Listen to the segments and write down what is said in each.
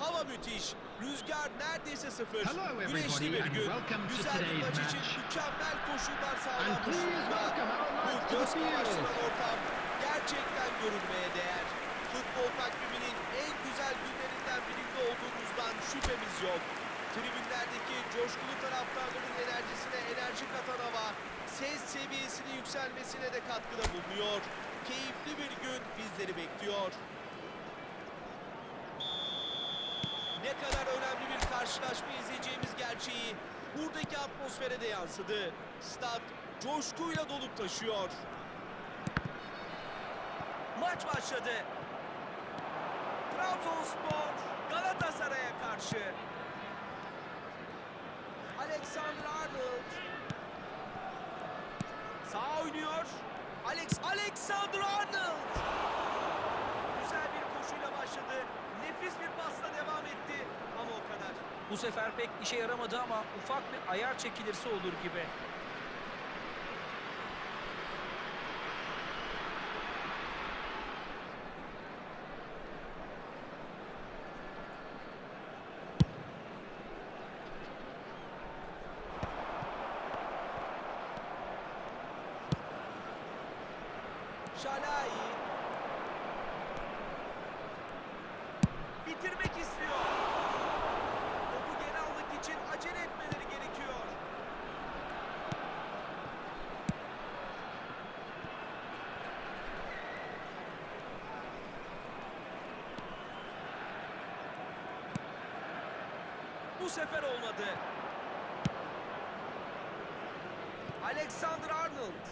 Hava müthiş. Rüzgar neredeyse sıfır. Hello Güneşli bir gün. Güzel bir maç için mükemmel koşullar sağlanmış Bu göz kamaştıran ortam gerçekten görülmeye değer. Futbol takviminin en güzel günlerinden birinde olduğumuzdan şüphemiz yok. Tribünlerdeki coşkulu taraftarların enerjisine enerji katan hava, ses seviyesinin yükselmesine de katkıda bulunuyor. Keyifli bir gün bizleri bekliyor. Ne kadar önemli bir karşılaşma izleyeceğimiz gerçeği buradaki atmosfere de yansıdı. Stat coşkuyla dolup taşıyor. Maç başladı. Trabzonspor Galatasaray'a karşı. Alexander Arnold. Sağ oynuyor. Alex Alexander Arnold. Güzel bir koşuyla başladı. Nefis bir pasla devam etti. Ama o kadar. Bu sefer pek işe yaramadı ama ufak bir ayar çekilirse olur gibi. Şalai. Bitirmek istiyor. Topu geri almak için acele etmeleri gerekiyor. Bu sefer olmadı. Alexander Arnold.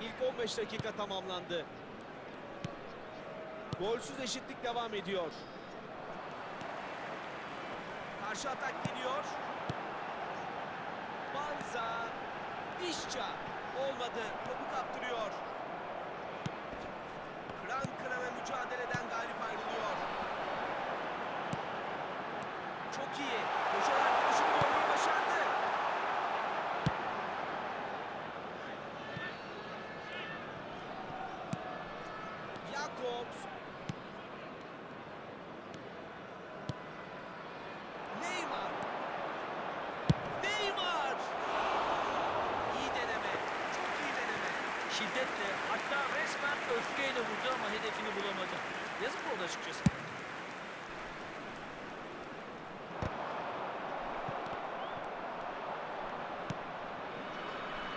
İlk 15 dakika tamamlandı. Golsüz eşitlik devam ediyor. Karşı atak geliyor. Banza. İşça. Olmadı. Topu kaptırıyor. Kıran kırana mücadeleden galip ayrılıyor. Çok iyi. Koşarak yarışını görmeyi başardı. Jakobs. Neymar. Neymar. İyi deneme. Çok iyi deneme. Şiddetle hatta resmen öfkeyle vurdu ama hedefini bulamadı. Yazık oldu açıkçası.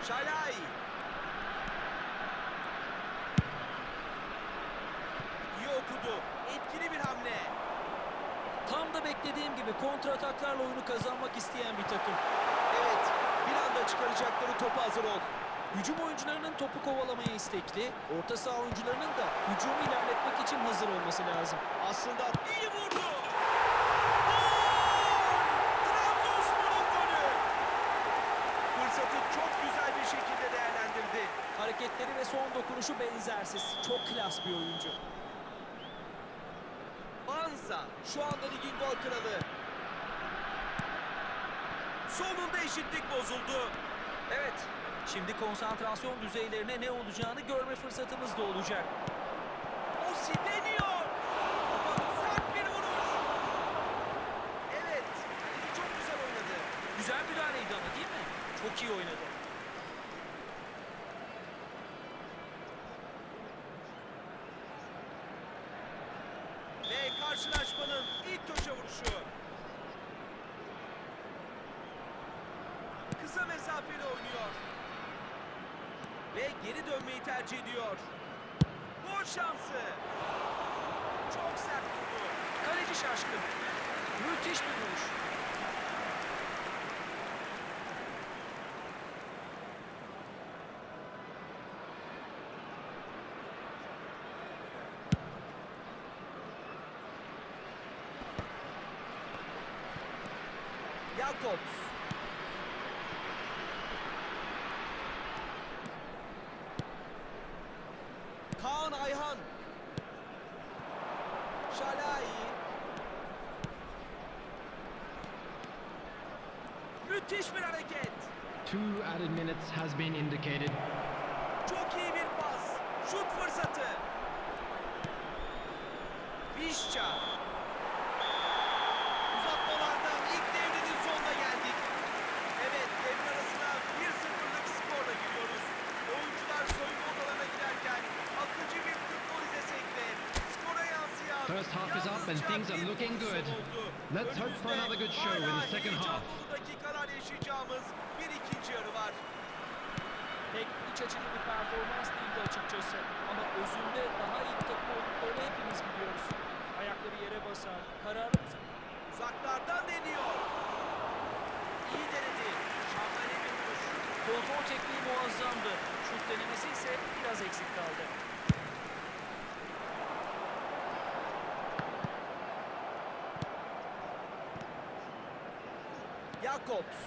Şalay. İyi okudu. Etkili bir hamle. Tam da beklediğim gibi kontra ataklarla oyunu kazanmak isteyen bir takım. Evet. Bir anda çıkaracakları topu hazır ol. Hücum oyuncularının topu kovalamaya istekli, orta saha oyuncularının da hücumu ilerletmek için hazır olması lazım. Aslında iyi vurdu. Trabzonspor'un golü. Fırsatı çok güzel bir şekilde değerlendirdi. Hareketleri ve son dokunuşu benzersiz. Çok klas bir oyuncu. Banza şu anda ligin gol kralı. Sonunda eşitlik bozuldu. Evet, şimdi konsantrasyon düzeylerine ne olacağını görme fırsatımız da olacak. Osi deniyor. Sert bir vuruş. Evet. Çok güzel oynadı. Güzel müdahaleydi ama değil mi? Çok iyi oynadı. Ve karşılaşmanın ilk köşe vuruşu. Kısa mesafeli oynuyor. Ve geri dönmeyi tercih ediyor. Gol şansı. Çok sert vurdu. Kaleci şaşkın. Müthiş bir vuruş. Jacobs. Kaan Ayhan. Şalai. Müthiş bir hareket. Two added minutes has been indicated. Çok iyi bir pas. Şut fırsatı. Vişça. First half is up and things are looking good. Let's hope for another good show in the second half. dakikalar yaşayacağımız bir ikinci yarı var. Pek iç açıcı bir performans değildi açıkçası. Ama özünde daha iyi bir takım olduklarını hepimiz biliyoruz. Ayakları yere basar, kararlı bir Uzaklardan deniyor. İyi denedi. Şahane bir vuruş. Kontrol tekniği muazzamdı. Şut denemesi ise biraz eksik kaldı. Jakobs.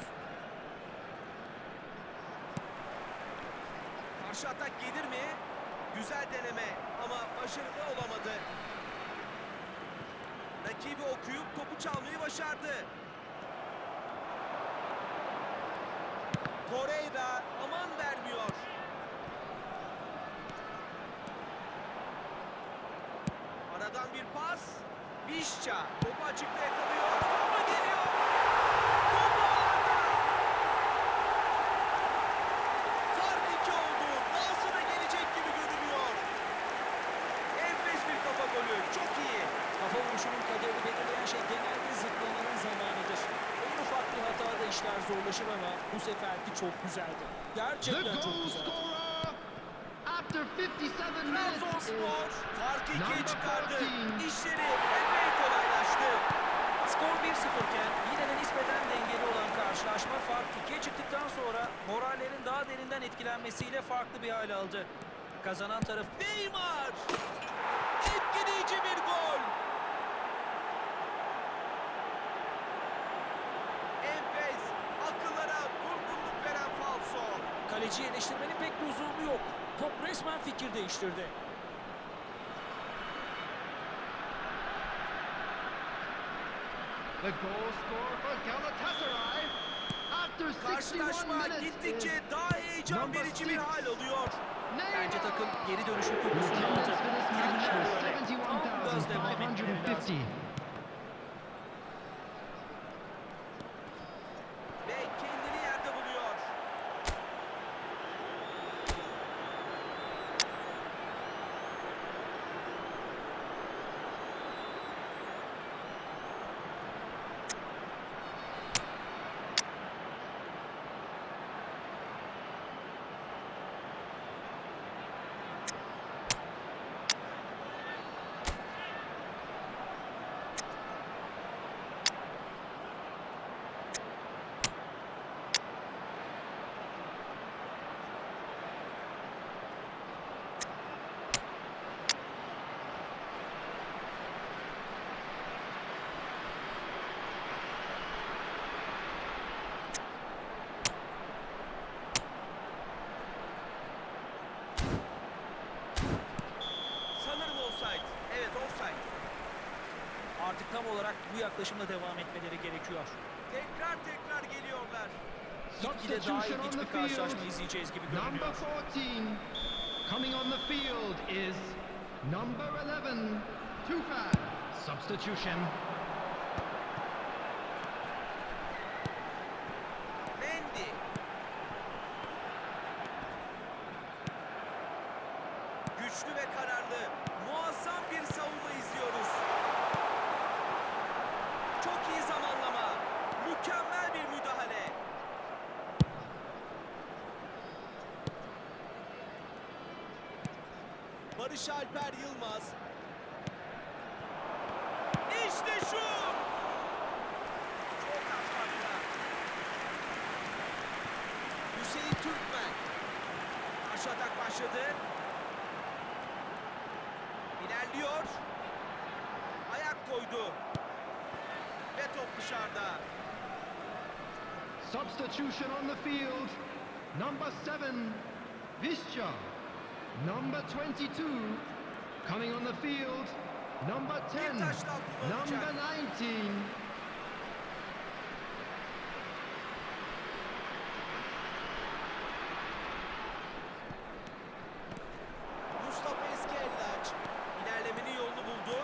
Karşı atak gelir mi? Güzel deneme ama başarılı olamadı. Rakibi okuyup topu çalmayı başardı. Torreira aman vermiyor. Aradan bir pas. Vişça topu açıkta yakalıyor. Ama geliyor. Top ağlarda. Fark iki oldu. Dahası da gelecek gibi görünüyor. Enfes bir kafa golü. Çok iyi. Kafa vuruşunun kaderini belirleyen şey genelde zıplamanın zamanıdır. En ufak bir hatada işler zorlaşır ama bu seferki çok güzeldi. Gerçekten çok güzeldi. scorer after 57 minutes Trabzonspor farkı ikiye çıkardı. 14. İşleri epey kolaylaştı. Skor 1-0 iken yine de nispeten dengeli olan karşılaşma fark 2'ye çıktıktan sonra morallerin daha derinden etkilenmesiyle farklı bir hal aldı. Kazanan taraf Neymar. Etkileyici bir gol. Kaleciyi eleştirmenin pek bir lüzumu yok. Top resmen fikir değiştirdi. the goal scorer for Galatasaray after 61 Karşılaşma gittikçe daha heyecan verici bir hal alıyor. Bence takım geri for this match Tribünler. Tam gaz devam lazım. Yaklaşımla devam etmeleri gerekiyor. Tekrar tekrar geliyorlar. Gitgide daha ilginç bir karşılaşma izleyeceğiz gibi Number görünüyor. 14 coming on the field is number 11 Tufa. Substitution. Mendy. Güçlü ve kararlı, muazzam bir savunma izliyoruz. Çok iyi zamanlama, mükemmel bir müdahale. Barış Alper Yılmaz. İşte şu. Hüseyin Türkmen. Karşı atak başladı. İlerliyor. Ayak koydu. Ve top dışarıda. Substitution on the field. Number seven, Visca. Number 22, coming on the field. Number 10, Bir taş daha kullanacak. number 19. Mustafa Eskellaç ilerlemenin yolunu buldu.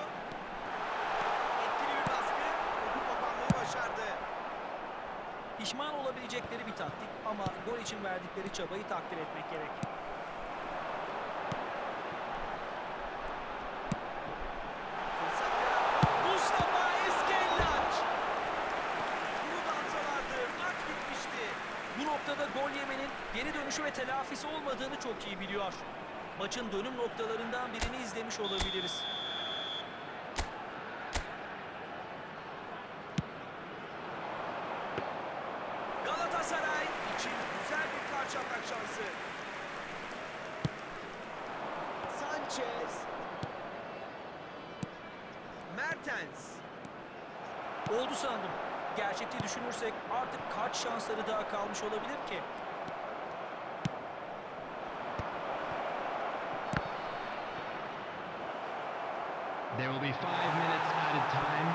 Etkili bir baskı. Topu kapanmayı başardı. Pişman olabilecekleri bir taktik ama gol için verdikleri çabayı takdir etmek gerek. Fırsat yarattı. Mustafa Eskellaç. Bunu da atsalardı maç bitmişti. Bu noktada gol yemenin geri dönüşü ve telafisi olmadığını çok iyi biliyor. Maçın dönüm noktalarından birini izlemiş olabiliriz. Galatasaray için güzel bir karşı atak şansı. Sanchez. Mertens. Oldu sandım. Gerçekliği düşünürsek artık kaç şansları daha kalmış olabilir ki? There will be five minutes added time.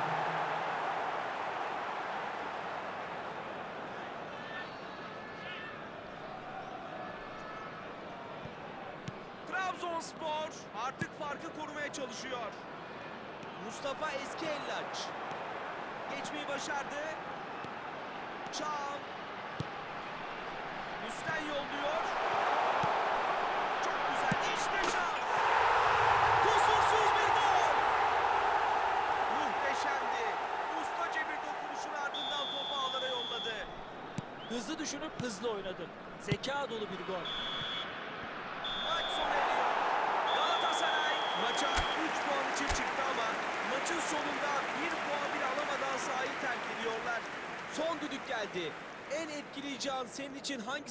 Trabzonspor artık farkı korumaya çalışıyor. Mustafa Eskellaç. Geçmeyi başardı. Çam. Üstten yolluyor. Çok güzel. İşte şans. Kusursuz bir gol. Muhteşemdi. Ustaca bir dokunuşun ardından topu ağlara yolladı. Hızlı düşünüp hızlı oynadı. Zeka dolu bir gol. Maç sona eriyor. Galatasaray maça 3 puan için çıktı ama maçın sonunda 1 puan bile sahayı terk ediyorlar. Son düdük geldi. En etkileyici an senin için hangisi?